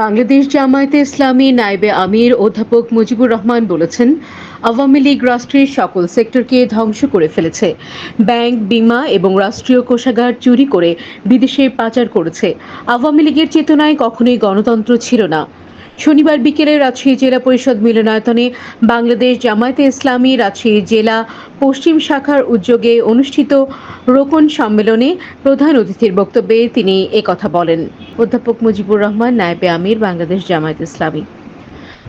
বাংলাদেশ জামায়াতে ইসলামী নাইবে আমির অধ্যাপক মুজিবুর রহমান বলেছেন, আওয়ামী লীগ রাষ্ট্রের সকল সেক্টরকে ধ্বংস করে ফেলেছে। ব্যাংক, বিমা এবং রাষ্ট্রীয় কোষাগার চুরি করে বিদেশে পাচার করেছে। আওয়ামী লীগের চেতনায় কখনোই গণতন্ত্র ছিল না। শনিবার বিকেলে রাজশাহী জেলা পরিষদ মিলনায়তনে বাংলাদেশ জামায়াতে ইসলামী রাজশাহী জেলা পশ্চিম শাখার উদ্যোগে অনুষ্ঠিত রোকন সম্মেলনে প্রধান অতিথির বক্তব্যে তিনি একথা বলেন। অধ্যাপক মুজিবুর রহমান, নায়েবে আমির, বাংলাদেশ জামায়াত ইসলামী।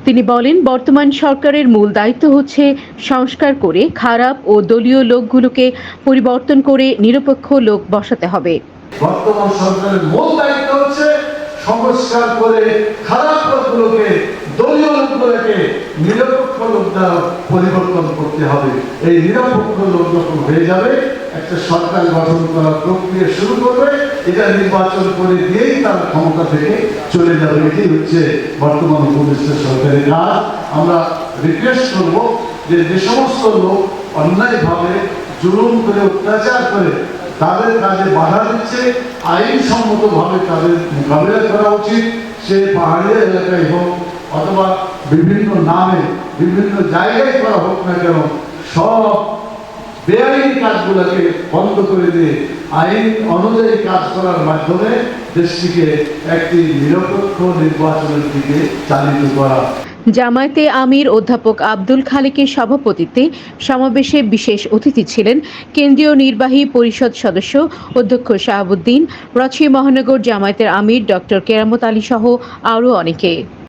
তিনি বলেন, বর্তমান সরকারের মূল দায়িত্ব হচ্ছে সংস্কার করে খারাপ ও দলীয় লোকগুলোকে পরিবর্তন করে নিরপেক্ষ লোক বসাতে হবে। বর্তমান সরকারের মূল দায়িত্ব হচ্ছে সংস্কার করে খারাপ লোকগুলোকে, দলীয় লোকগুলোকে নিরপেক্ষ লোক দ্বারা পরিবর্তন করতে হবে। এই নিরপেক্ষ লোক যখন হয়ে যাবে, একটা সরকার গঠন করার প্রক্রিয়া শুরু করবে, এটা নির্বাচন করে দিয়েই তার ক্ষমতা থেকে চলে যাবে। এটি হচ্ছে বর্তমান উপদেষ্টা সরকারের কাজ। আমরা রিকোয়েস্ট করব যে যে সমস্ত লোক অন্যায়ভাবে জুলুম করে, অত্যাচার করে তাদের কাজে বাধা দিচ্ছে, আইনসম্মতভাবে তাদের মোকাবিলা করা উচিত সে পাহাড়িয়া এলাকায় হোক অথবা বিভিন্ন নামে, বিভিন্ন জায়গায় করা হোক না কেন, সব বেআইনি কাজগুলোকে বন্ধ করে দিয়ে আইন অনুযায়ী কাজ করার মাধ্যমে দেশটিকে একটি নিরপেক্ষ নির্বাচনের দিকে চালিত করা জামায়াতে আমির অধ্যাপক আব্দুল খালিকের সভাপতিত্বে সমাবেশে বিশেষ অতিথি ছিলেন কেন্দ্রীয় নির্বাহী পরিষদ সদস্য অধ্যক্ষ শাহাবুদ্দিন রাজশাহী মহানগর জামায়াতের আমির ডক্টর কেরামত আলী সহ আরও অনেকে।